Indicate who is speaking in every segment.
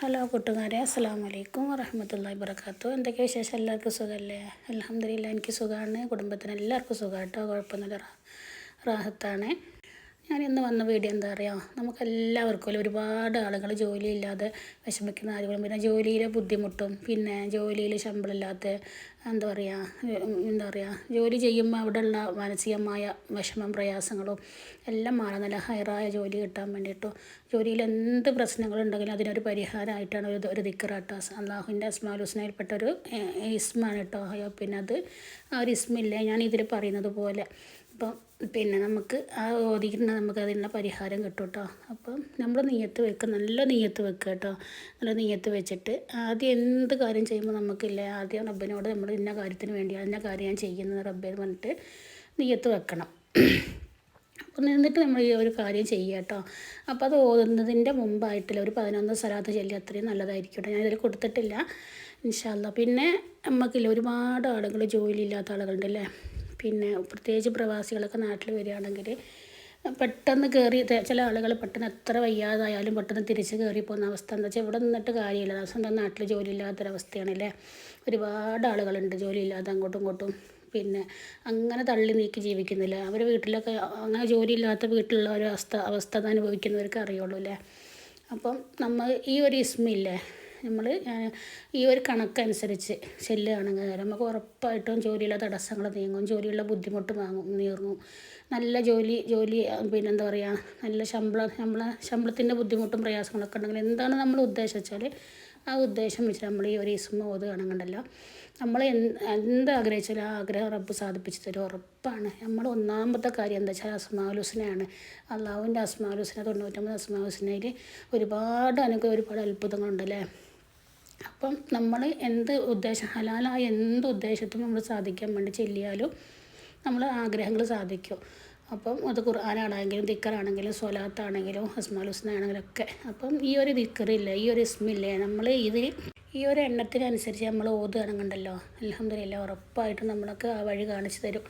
Speaker 1: Hello കൂട്ടുകാരെ അസ്സാം വലൈക്കും വറഹമത്തല്ലാ വബർക്കാത്തു എന്തൊക്കെ വിശേഷം? എല്ലാവർക്കും സുഖമല്ലേ അലഹമില്ല എനിക്ക് സുഖമാണ് കുടുംബത്തിന് എല്ലാവർക്കും സുഖമായിട്ടോ കുഴപ്പമൊന്നുമില്ല. റാഹത്താണ്. ഞാൻ ഇന്ന് വന്ന വീഡിയോ എന്താ പറയുക നമുക്ക് എല്ലാവർക്കും അല്ലേ ഒരുപാട് ആളുകൾ ജോലിയില്ലാതെ വിഷമിക്കുന്ന ആളുകളും പിന്നെ ജോലിയിലെ ബുദ്ധിമുട്ടും പിന്നെ ജോലിയിൽ ശമ്പളമില്ലാത്ത എന്താ പറയുക എന്താ പറയുക ജോലി ചെയ്യുമ്പോൾ അവിടെയുള്ള മാനസികമായ വിഷമം പ്രയാസങ്ങളും എല്ലാം മാറാൻ നല്ല ഹയറായ ജോലി കിട്ടാൻ വേണ്ടിയിട്ടും ജോലിയിൽ എന്ത് പ്രശ്നങ്ങളുണ്ടെങ്കിലും അതിനൊരു പരിഹാരമായിട്ടാണ് ഒരു ഒരു ദിക്കറാട്ടോ. അള്ളാഹുവിന്റെ അസ്മാലുസ്നയിൽപ്പെട്ട ഒരു ഇസ്മാണ് കേട്ടോ. പിന്നെ അത് ആ ഒരു ഇസ്മില്ലേ? ഞാൻ ഇതിൽ പറയുന്നത് പോലെ അപ്പം പിന്നെ നമുക്ക് ആ ഓതിക്കുന്ന നമുക്ക് അതിനുള്ള പരിഹാരം കിട്ടും കേട്ടോ. അപ്പം നമ്മൾ നെയ്യത്ത് വെക്കുക നല്ല നെയ്യത്ത് വെക്കുക കേട്ടോ. നല്ല നെയ്യത്ത് വെച്ചിട്ട് ആദ്യം എന്ത് കാര്യം ചെയ്യുമ്പോൾ നമുക്കില്ല ആദ്യം റബ്ബിനോട് നമ്മൾ ഇന്ന കാര്യത്തിന് വേണ്ടി ഇന്ന കാര്യം ഞാൻ ചെയ്യുന്നത് റബ്ബേ എന്ന് പറഞ്ഞിട്ട് നെയ്യത്ത് വെക്കണം. അപ്പം നിന്നിട്ട് നമ്മൾ ഈ ഒരു കാര്യം ചെയ്യുക കേട്ടോ. അപ്പോൾ അത് ഓതുന്നതിന്റെ മുമ്പായിട്ടില്ല ഒരു പതിനൊന്ന് സ്ഥലത്ത് ചെല്ലുക അത്രയും നല്ലതായിരിക്കും ഞാൻ ഞാനിതിൽ കൊടുത്തിട്ടില്ല. ഇൻഷാല്ല പിന്നെ നമുക്കില്ല ഒരുപാട് ആളുകൾ ജോലിയില്ലാത്ത ആളുകളുണ്ടല്ലേ? പിന്നെ പ്രത്യേകിച്ച് പ്രവാസികളൊക്കെ നാട്ടിൽ വരികയാണെങ്കിൽ പെട്ടെന്ന് കയറി ചില ആളുകൾ പെട്ടെന്ന് എത്ര വയ്യാതായാലും പെട്ടെന്ന് തിരിച്ച് കയറി പോകുന്ന അവസ്ഥ. എന്താ വെച്ചാൽ ഇവിടെ നിന്നിട്ട് കാര്യമില്ല. സ്വന്തം നാട്ടിൽ ജോലി ഇല്ലാത്തൊരവസ്ഥയാണല്ലേ ഒരുപാട് ആളുകളുണ്ട് ജോലിയില്ലാതെ അങ്ങോട്ടും ഇങ്ങോട്ടും. പിന്നെ അങ്ങനെ തള്ളി നീക്കി ജീവിക്കുന്നില്ല. അവർ വീട്ടിലൊക്കെ അങ്ങനെ ജോലിയില്ലാത്ത വീട്ടിലുള്ള ഒരു അവസ്ഥ അവസ്ഥ അനുഭവിക്കുന്നവർക്ക് അറിയുള്ളൂ അല്ലേ? അപ്പം നമ്മൾ ഈ ഒരു ഇസ്മില്ലേ നമ്മൾ ഈ ഒരു കണക്കനുസരിച്ച് ചെല്ലുകയാണെങ്കിൽ നമുക്ക് ഉറപ്പായിട്ടും ജോലിയിലെ തടസ്സങ്ങൾ നീങ്ങും ജോലിയുള്ള ബുദ്ധിമുട്ട് വാങ്ങും നീങ്ങും നല്ല ജോലി ജോലി പിന്നെന്താ പറയുക നല്ല ശമ്പളം ശമ്പള ശമ്പളത്തിന്റെ ബുദ്ധിമുട്ടും പ്രയാസങ്ങളൊക്കെ ഉണ്ടെങ്കിൽ എന്താണ് നമ്മൾ ഉദ്ദേശിച്ചാൽ ആ ഉദ്ദേശം വെച്ച് നമ്മൾ ഈ ഒരു ഇസ്മ ഓതുകയാണെന്നുണ്ടല്ലോ നമ്മൾ എന്ത് ആഗ്രഹിച്ചാലും ആ ആഗ്രഹം റബ്ബ് സാധിപ്പിച്ചു തരും ഉറപ്പാണ്. നമ്മൾ ഒന്നാമത്തെ കാര്യം എന്താ വെച്ചാൽ അസ്മാലുസനയാണ്. അള്ളാഹുവിന്റെ അസ്മാലുസന തൊണ്ണൂറ്റൊമ്പത് അസ്മാലുസനയിൽ ഒരുപാട് അനുഗ്രഹം ഒരുപാട് അത്ഭുതങ്ങളുണ്ടല്ലേ? അപ്പം നമ്മൾ എന്ത് ഉദ്ദേശം ഹലാലായ എന്ത് ഉദ്ദേശത്തും നമ്മൾ സാധിക്കാൻ വേണ്ടി ചെല്ലിയാലും നമ്മൾ ആഗ്രഹങ്ങൾ സാധിക്കും. അപ്പം അത് ഖുർആാനാണെങ്കിലും ദിക്കറാണെങ്കിലും സ്വലാത്താണെങ്കിലും ഹസ്മാൽ ഹുസ്ന ആണെങ്കിലും ഒക്കെ. അപ്പം ഈ ഒരു ദിക്കറില്ല ഈ ഒരു ഇസ്മില്ലേ നമ്മൾ ഇതിൽ ഈ ഒരു എണ്ണത്തിനനുസരിച്ച് നമ്മൾ ഓതുകയാണെന്നുണ്ടല്ലോ. അലഹമില്ല ഉറപ്പായിട്ടും നമ്മളൊക്കെ ആ വഴി കാണിച്ചു തരും.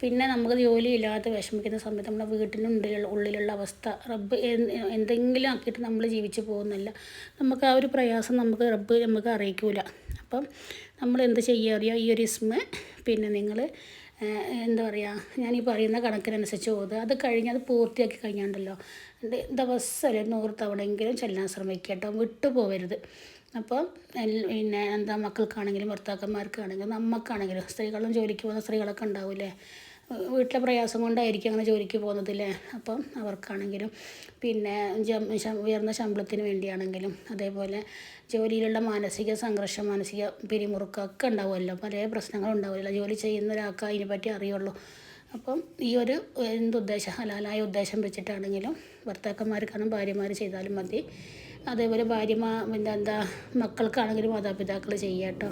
Speaker 1: പിന്നെ നമുക്ക് ജോലിയില്ലാതെ വിഷമിക്കുന്ന സമയത്ത് നമ്മുടെ വീട്ടിനുള്ളിലുള്ള ഉള്ളിലുള്ള അവസ്ഥ റബ്ബ് എന്തെങ്കിലും ആക്കിയിട്ട് നമ്മൾ ജീവിച്ചു പോകുന്നില്ല. നമുക്ക് ആ ഒരു പ്രയാസം നമുക്ക് റബ്ബ് നമുക്ക് അറിയിക്കൂല. അപ്പം നമ്മൾ എന്ത് ചെയ്യുക? അറിയാം? ഈ ഒരു ഇസ്മ. പിന്നെ നിങ്ങൾ എന്താ പറയുക? ഞാൻ ഈ പറയുന്ന കണക്കിനനുസരിച്ച് ഓതുക. അത് കഴിഞ്ഞ് അത് പൂർത്തിയാക്കി കഴിഞ്ഞാണ്ടല്ലോ. ദിവസം ഒരു നൂറ് തവണയെങ്കിലും ചെല്ലാൻ ശ്രമിക്കുക കേട്ടോ. വിട്ടു പോകരുത് അപ്പോൾ പിന്നെ എന്താ മക്കൾക്കാണെങ്കിലും ഭർത്താക്കന്മാർക്കാണെങ്കിലും നമുക്കാണെങ്കിലും സ്ത്രീകളും ജോലിക്ക് പോകുന്ന സ്ത്രീകളൊക്കെ ഉണ്ടാവില്ലേ? വീട്ടിലെ പ്രയാസം കൊണ്ടായിരിക്കും അങ്ങനെ ജോലിക്ക് പോകുന്നതില്ലേ അപ്പം അവർക്കാണെങ്കിലും പിന്നെ ഉയർന്ന ശമ്പളത്തിന് വേണ്ടിയാണെങ്കിലും അതേപോലെ ജോലിയിലുള്ള മാനസിക സംഘർഷം മാനസിക പിരിമുറുക്കമൊക്കെ ഉണ്ടാവുമല്ലോ. പല പ്രശ്നങ്ങളും ഉണ്ടാവില്ല ജോലി ചെയ്യുന്ന ഒരാൾക്ക് അതിനെപ്പറ്റി അറിയുള്ളൂ. അപ്പം ഈ ഒരു എന്തുദ്ദേശം ഹലാലായ ഉദ്ദേശം വെച്ചിട്ടാണെങ്കിലും ഭർത്താക്കന്മാർക്കാണ് ഭാര്യമാർ ചെയ്താലും മതി. അതേപോലെ ഭാര്യമാ എന്താ എന്താ മക്കൾക്കാണെങ്കിലും മാതാപിതാക്കൾ ചെയ്യാട്ടോ.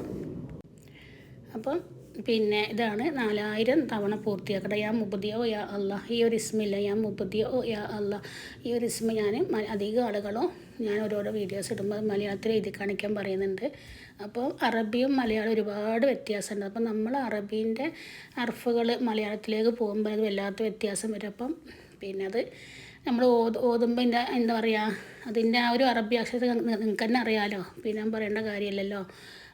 Speaker 1: അപ്പം പിന്നെ ഇതാണ് നാലായിരം തവണ പൂർത്തിയാക്കട്ടെ. യാ മുബദിയോ യാ അല്ല ഈ ഒരു ഇസ്മില്ല യാ മുബദിയോ യാ അല്ല ഈ ഒരു ഇസ്മ ഞാൻ അധികം ആളുകളോ ഞാൻ ഓരോരോ വീഡിയോസ് ഇടുമ്പോൾ മലയാളത്തിൽ എഴുതി കാണിക്കാൻ പറയുന്നുണ്ട്. അപ്പോൾ അറബിയും മലയാളം ഒരുപാട് വ്യത്യാസമുണ്ട്. അപ്പം നമ്മൾ അറബീന്റെ അർഫുകൾ മലയാളത്തിലേക്ക് പോകുമ്പോൾ അത് വല്ലാത്ത വ്യത്യാസം വരും. അപ്പം പിന്നെ അത് നമ്മൾ ഓത് ഓതുമ്പോൾ എന്റെ എന്താ പറയുക അതിന്റെ ആ ഒരു അറബി അക്ഷരത്തെ നിങ്ങൾക്ക് തന്നെ അറിയാമല്ലോ പിന്നെ ഞാൻ പറയേണ്ട കാര്യമില്ലല്ലോ.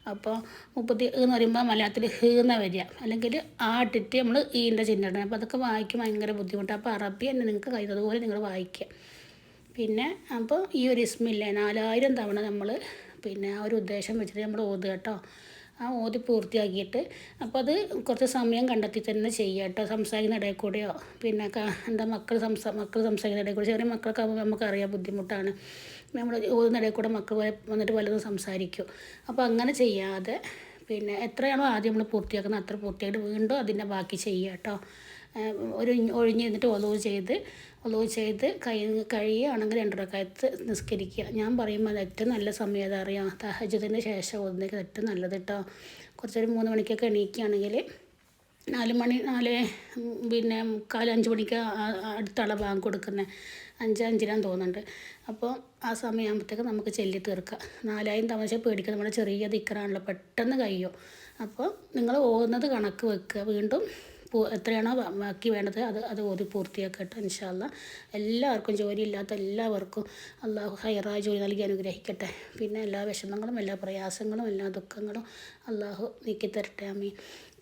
Speaker 1: അപ്പോൾ മുപ്പത്തി എന്ന് പറയുമ്പോൾ മലയാളത്തിൽ ഹ് എന്ന വരിക. അല്ലെങ്കിൽ ആട്ടിട്ട് നമ്മൾ ഈന്റെ ചിഹ്നം ഇടണം. അപ്പോൾ അതൊക്കെ വായിക്കാൻ ഭയങ്കര ബുദ്ധിമുട്ടാണ്. അപ്പോൾ അറബി തന്നെ നിങ്ങൾക്ക് കഴിയുന്നതുപോലെ നിങ്ങൾ വായിക്കുക. പിന്നെ അപ്പോൾ ഈ ഒരു ഇസ്മില്ലേ നാലായിരം തവണ നമ്മൾ പിന്നെ ആ ഒരു ഉദ്ദേശം വെച്ചിട്ട് നമ്മൾ ഓതുക കേട്ടോ. ആ ഓതി പൂർത്തിയാക്കിയിട്ട് അപ്പോൾ അത് കുറച്ച് സമയം കണ്ടെത്തി തന്നെ ചെയ്യുക കേട്ടോ. സംസാരിക്കുന്ന ഇടയിൽ കൂടെയോ? പിന്നെ എന്താ മക്കൾ സംസാ മക്കൾ സംസാരിക്കുന്ന ഇടയിൽ കൂടെ ചെറിയ മക്കളൊക്കെ ആകുമ്പോൾ നമുക്കറിയാം ബുദ്ധിമുട്ടാണ്. നമ്മൾ ഓതുന്ന ഇടയിൽ കൂടെ മക്കൾ വന്നിട്ട് വല്ലതും സംസാരിക്കും. അപ്പോൾ അങ്ങനെ ചെയ്യാതെ പിന്നെ എത്രയാണോ ആദ്യം നമ്മൾ പൂർത്തിയാക്കുന്നത് അത്ര പൂർത്തിയായിട്ട് വീണ്ടും അതിന്റെ ബാക്കി ചെയ്യുക കേട്ടോ. ഒരു ഒഴിഞ്ഞിരുന്നിട്ട് ഒലവ് ചെയ്ത് ഒലവ് ചെയ്ത് കൈ കഴിയുകയാണെങ്കിൽ രണ്ടരക്കാലത്ത് നിസ്കരിക്കുക. ഞാൻ പറയുമ്പോൾ ഏറ്റവും നല്ല സമയം ഏതാ അറിയാം. തഹജുദിന് ശേഷം ഒന്നേക്ക് ഏറ്റവും നല്ലത് കേട്ടോ കുറച്ചൊരു മൂന്ന് മണിക്കൊക്കെ എണീക്കുകയാണെങ്കിൽ നാല് മണി നാല് പിന്നെ മുക്കാൽ അഞ്ച് മണിക്ക് അടുത്തുള്ള ബാങ്ക് കൊടുക്കുന്നത് അഞ്ച് അഞ്ചിനാന്ന് തോന്നുന്നുണ്ട്. അപ്പോൾ ആ സമയമാകുമ്പോഴത്തേക്ക് നമുക്ക് ചെല്ലി തീർക്കാം. നാലായിരം തമാശ പേടിക്കുക നമ്മുടെ ചെറിയ ദിക്കറാണല്ലോ. പെട്ടെന്ന് കഴിയും. അപ്പോൾ നിങ്ങൾ ഓതുന്നത് കണക്ക് വെക്കുക. വീണ്ടും എത്രയാണോ ബാക്കി വേണ്ടത് അത് അത് ഓതി പൂർത്തിയാക്കട്ടെ ഇൻഷാല്ല എല്ലാവർക്കും ജോലിയില്ലാത്ത എല്ലാവർക്കും അള്ളാഹു ഹൈറായ ജോലി നൽകി അനുഗ്രഹിക്കട്ടെ. പിന്നെ എല്ലാ വിഷമങ്ങളും എല്ലാ പ്രയാസങ്ങളും എല്ലാ ദുഃഖങ്ങളും അള്ളാഹു നീക്കി തരട്ടെ അമ്മി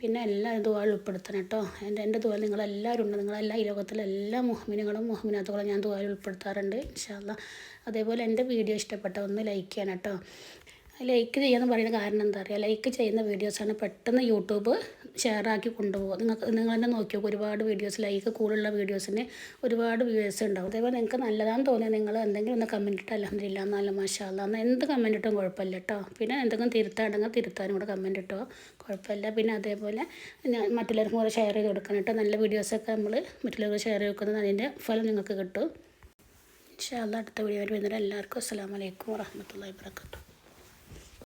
Speaker 1: പിന്നെ എല്ലാ ദുവാളും ഉൾപ്പെടുത്തണം കേട്ടോ. എന്റെ എന്റെ ദുവാൽ നിങ്ങളെല്ലാവരും ഉണ്ട്. നിങ്ങളെല്ലാ ഈ ലോകത്തിലെ എല്ലാ മുഹ്മിനുകളും മുഹ്മിനാത്തുകളും ഞാൻ ദുവാൽ ഉൾപ്പെടുത്താറുണ്ട് ഇൻഷാല്ല അതേപോലെ എന്റെ വീഡിയോ ഇഷ്ടപ്പെട്ട ഒന്ന് ലൈക്ക് ചെയ്യണം കേട്ടോ. ലൈക്ക് ചെയ്യാന്ന് പറയുന്ന കാരണം എന്താ പറയുക ലൈക്ക് ചെയ്യുന്ന വീഡിയോസാണ് പെട്ടെന്ന് യൂട്യൂബ് ഷെയർ ആക്കി കൊണ്ടുപോകും നിങ്ങൾക്ക് നിങ്ങൾ തന്നെ നോക്കി നോക്കും ഒരുപാട് വീഡിയോസ് ലൈക്ക് കൂടുതലുള്ള വീഡിയോസിന് ഒരുപാട് വ്യൂസ് ഉണ്ടാവും. അതേപോലെ നിങ്ങൾക്ക് നല്ലതാണെന്ന് തോന്നിയാൽ നിങ്ങൾ എന്തെങ്കിലും ഒന്ന് കമന്റ് ഇട്ട് അലഹമില്ല നല്ല മാഷാല്ല എന്നാൽ എന്ത് കമന്റ് ഇട്ടും കുഴപ്പമില്ല കേട്ടോ പിന്നെ എന്തെങ്കിലും തിരുത്താണെങ്കിൽ തിരുത്താനും കൂടെ കമന്റ് ഇട്ടോ. കുഴപ്പമില്ല. പിന്നെ അതേപോലെ ഞാൻ മറ്റുള്ളവർക്കും കൂടെ ഷെയർ ചെയ്ത് കൊടുക്കണം കേട്ടോ നല്ല വീഡിയോസൊക്കെ നമ്മൾ മറ്റുള്ളവർക്ക് ഷെയർ ചെയ്ത് അതിന്റെ ഫലം നിങ്ങൾക്ക് കിട്ടും. ഇൻഷാല്ല അടുത്ത വീഡിയോ വരുന്നവരെ എല്ലാവർക്കും അസ്സാം വലൈക്കും വാഹമത്തല്ലാ വാബർക്കാത്തു